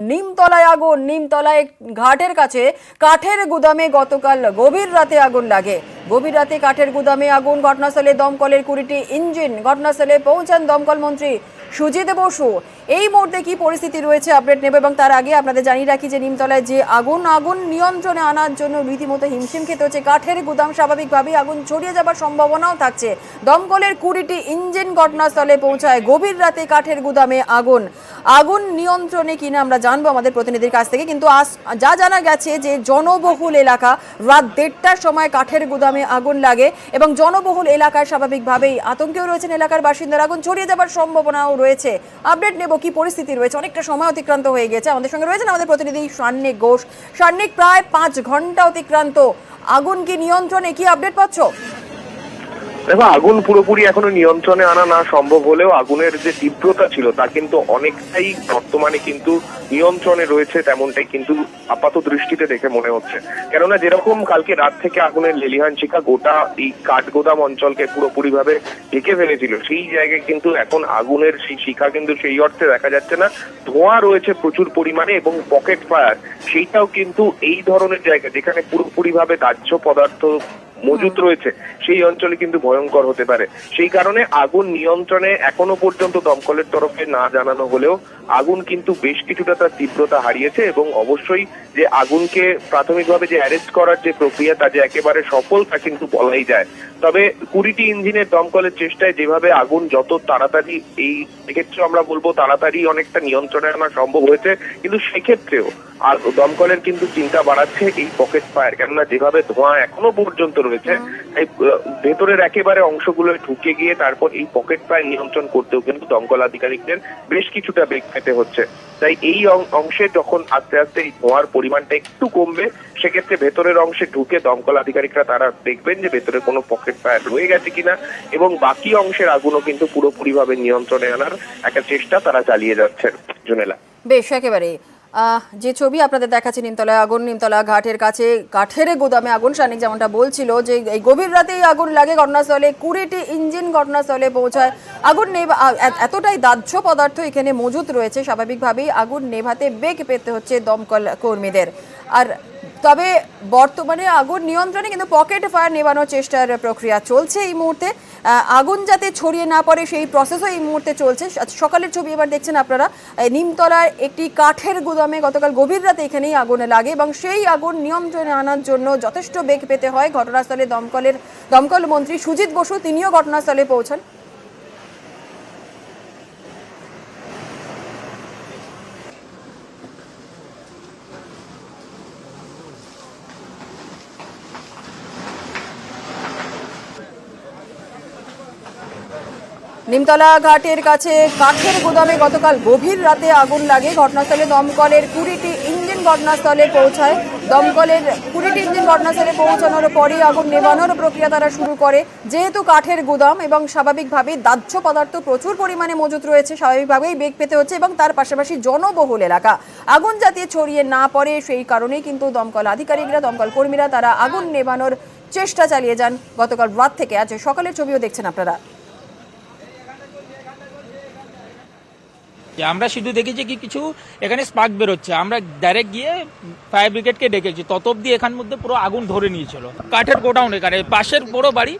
নিমতলায় আগুন, নিমতলায় ঘাটের কাছে কাঠের গুদামে গতকাল গভীর রাতে আগুন লাগে। গভীর রাতে কাঠের গুদামে আগুন, ঘটনাস্থলে দমকলের কুড়িটি ইঞ্জিন, ঘটনাস্থলে পৌঁছান দমকল মন্ত্রী সুজিত বসু, এই মুহূর্তে কি পরিস্থিতি রয়েছে? আপডেট নেব এবং তার আগে আপনাদের জানিয়ে রাখি যে নিমতলায় যে আগুন আগুন নিয়ন্ত্রণে আনার জন্য রীতিমতো হিমশিম খেতে হচ্ছে। কাঠের গুদাম স্বাভাবিকভাবেই আগুন ছড়িয়ে যাবার সম্ভাবনাও থাকছে। দমকলের কুড়িটি ইঞ্জিন ঘটনাস্থলে পৌঁছায়। গভীর রাতে কাঠের গুদামে আগুন। আগুন নিয়ন্ত্রণে কিনা আমরা জানব আমাদের প্রতিনিধির কাছ থেকে। কিন্তু যা জানা গেছে যে জনবহুল এলাকা রাত দেড়টার সময় কাঠের গুদামে আগুন লাগে এবং জনবহুল এলাকায় স্বাভাবিকভাবেই আতঙ্কেও রয়েছেন এলাকার বাসিন্দার। আগুন ছড়িয়ে যাবার সম্ভাবনাও রয়েছে। আপডেট নেব, কি পরিস্থিতি রয়েছে? অনেকটা সময় অতিক্রান্ত হয়ে গেছে। আমাদের সঙ্গে রয়েছেন আমাদের প্রতিনিধি সান্নিক ঘোষ। সান্নিক, প্রায় পাঁচ ঘণ্টা অতিক্রান্ত। আগুন কি নিয়ন্ত্রণে কি আপডেট পাচ্ছ? দেখো, আগুন পুরোপুরি এখনও নিয়ন্ত্রণে আনা না সম্ভব হলেও আগুনের যে তীব্রতা ছিল, তা কিন্তু অনেকটাই বর্তমানে কিন্তু নিয়ন্ত্রণে রয়েছে তেমনটাই কিন্তু আপাত দৃষ্টিতে দেখে মনে হচ্ছে। কেননা যেরকম কালকে রাত থেকে আগুনের লেলিহান শিখা গোটা এই কাঠগোদাম অঞ্চলকে পুরোপুরি ভাবে ঢেকে ফেলেছিল, সেই জায়গায় কিন্তু এখন আগুনের সেই শিখা কিন্তু সেই অর্থে দেখা যাচ্ছে না। ধোঁয়া রয়েছে প্রচুর পরিমাণে এবং পকেট ফায়ার, সেইটাও কিন্তু এই ধরনের জায়গা যেখানে পুরোপুরি ভাবে দাহ্য পদার্থ মজুত রয়েছে সেই অঞ্চলে কিন্তু ভয়ঙ্কর হতে পারে। সেই কারণে আগুন নিয়ন্ত্রণে এখনও পর্যন্ত দমকলের তরফে না জানানো হলেও আগুন কিন্তু বেশ কিছুটা তার তীব্রতা হারিয়েছে এবং অবশ্যই যে আগুনকে প্রাথমিকভাবে যে অ্যারেস্ট করার যে প্রক্রিয়া তা যে একেবারে সফল তা কিন্তু বলাই যায়। তবে কুড়িটি ইঞ্জিনের দমকলের চেষ্টায় যেভাবে আগুন যত তাড়াতাড়ি এই ক্ষেত্রে আমরা বলব তাড়াতাড়ি অনেকটা নিয়ন্ত্রণে আনা সম্ভব হয়েছে কিন্তু সেক্ষেত্রেও আর দমকলের কিন্তু চিন্তা বাড়াচ্ছে এই পকেট ফায়ার। কেননা যেভাবে ধোঁয়া এখনও পর্যন্ত রয়েছে এই ভেতরের একেবারে অংশগুলো ঢুকে গিয়ে তারপর এই পকেট ফায়ার নিয়ন্ত্রণ করতেও কিন্তু দমকল আধিকারিকদের বেশ কিছুটা বেগ পেতে হচ্ছে। তাই এই অংশে যখন আস্তে আস্তে এই ধোঁয়ার পরিমাণটা একটু কমবে, সেক্ষেত্রে ভেতরের অংশে ঢুকে দমকল আধিকারিকরা তারা দেখবেন যে ভেতরে কোনো পকেট ফায়ার রয়ে গেছে কিনা এবং বাকি অংশের আগুনও কিন্তু পুরোপুরিভাবে নিয়ন্ত্রণে আনার একটা চেষ্টা তারা চালিয়ে যাচ্ছেন। জুনেলা। বেশ একেবারে যে ছবি আপনাদের দেখাচ্ছে নিমতলায় আগুন, নিমতলা ঘাটের কাছে, কাঠের গোদামে আগুন, সানিক যেমনটা বলছিল, যে এই গভীর রাতেই আগুন লাগে ঘটনাস্থলে, কুড়িটি ইঞ্জিন ঘটনাস্থলে পৌঁছায়। আগুন নেভা এতটাই দাহ্য পদার্থ এখানে মজুত রয়েছে, স্বাভাবিকভাবেই আগুন নেভাতে বেগ পেতে হচ্ছে দমকল কর্মীদের। আর তবে বর্তমানে আগুন নিয়ন্ত্রণে কিন্তু পকেট ফায়ার নেভানোর চেষ্টার প্রক্রিয়া চলছে এই মুহূর্তে। আগুন যাতে ছড়িয়ে না পড়ে সেই প্রসেসও এই মুহূর্তে চলছে। সকালের ছবি এবার দেখছেন আপনারা। নিমতলার একটি কাঠের গুদামে গতকাল গভীর রাতে এখানেই আগুনে লাগে এবং সেই আগুন নিয়ন্ত্রণে আনার জন্য যথেষ্ট বেগ পেতে হয়। ঘটনাস্থলে দমকলের দমকল মন্ত্রী সুজিত বসু, তিনিও ঘটনাস্থলে পৌঁছান। নিমতলা ঘাটের কাছে কাঠের গুদামে গতকাল গভীর রাতে আগুন লাগে। ঘটনাস্থলে দমকলের কুড়িটি ইঞ্জিন ঘটনাস্থলে পৌঁছায়। দমকলের কুড়িটি ইঞ্জিন ঘটনাস্থলে পৌঁছানোর পরেই আগুন নেভানোর প্রক্রিয়া তারা শুরু করে। যেহেতু কাঠের গুদাম এবং স্বাভাবিকভাবেই দাহ্য পদার্থ প্রচুর পরিমাণে মজুত রয়েছে, স্বাভাবিকভাবেই বেগ পেতে হচ্ছে এবং তার পাশাপাশি জনবহুল এলাকা। আগুন যাতে ছড়িয়ে না পড়ে সেই কারণেই কিন্তু দমকল আধিকারিকরা, দমকল কর্মীরা তারা আগুন নেভানোর চেষ্টা চালিয়ে যান গতকাল রাত থেকে। আজ সকালের ছবিও দেখছেন আপনারা। আমরা শুধু দেখেছি কি কিছু এখানে স্পার্ক বেরোচ্ছে। আমরা ডাইরেক্ট গিয়ে ফায়ার ব্রিগেডকে ডেকেছি। তত অব্দি এখান মধ্যে পুরো আগুন ধরে নিয়েছিল। কাঠের গোডাউন এখানে, পাশের বড় বাড়ি,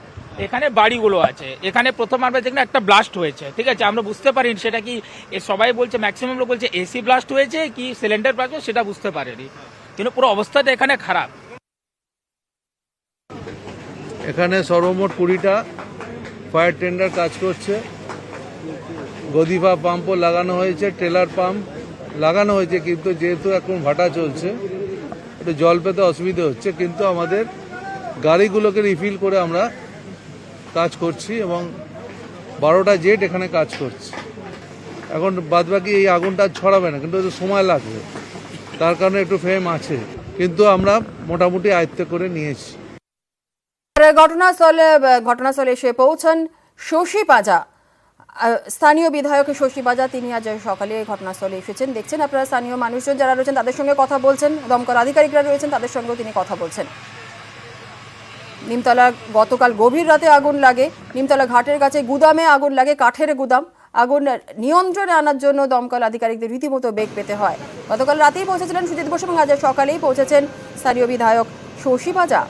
এখানে বাড়িগুলো আছে। এখানে প্রথম আমরা দেখলাম একটা ব্লাস্ট হয়েছে। ঠিক আছে, আমরা বুঝতে পারি সেটা কি সবাই বলছে ম্যাক্সিমাম লোক বলছে এসি ব্লাস্ট হয়েছে কি সিলিন্ডার ব্লাস্ট হয়েছে সেটা বুঝতে পারেনি। কিন্তু পুরো অবস্থাটা এখানে খারাপ। এখানে সর্বমোট কুড়িটা ফায়ার টেন্ডার কাজ করছে। গদিফা পাম্পও লাগানো হয়েছে, ট্রেলার পাম্প লাগানো হয়েছে, কিন্তু যেহেতু এখন ভাটা চলছে, একটু জল পেতে অসুবিধে হচ্ছে, কিন্তু আমাদের গাড়িগুলোকে রিফিল করে আমরা কাজ করছি এবং বারোটা জেট এখানে কাজ করছে। এখন বাদবাকি এই আগুনটা ছড়াবে না, কিন্তু সময় লাগবে। তার কারণে একটু ফেম আছে, কিন্তু আমরা মোটামুটি আয়ত্তে করে নিয়েছি। ঘটনাস্থলে ঘটনাস্থলে এসে পৌঁছান শশী পাজা। স্থানীয় বিধায়ক শশী বাজা তিনি আজ সকালে ঘটনাস্থলে এসেছেন। দেখছেন আপনারা স্থানীয় মানুষজন যারা রয়েছেন, তাদের সঙ্গে কথা বলছেন। দমকল আধিকারিকরা রয়েছেন, তাদের সঙ্গেও তিনি কথা বলছেন। নিমতলা গতকাল গভীর রাতে আগুন লাগে। নিমতলা ঘাটের কাছে গুদামে আগুন লাগে, কাঠের গুদাম। আগুন নিয়ন্ত্রণে আনার জন্য দমকল আধিকারিকদের রীতিমতো বেগ পেতে হয়। গতকাল রাতেই পৌঁছেছিলেন সুজিত বোস এবং আজ সকালেই পৌঁছেছেন স্থানীয় বিধায়ক শশী পাজা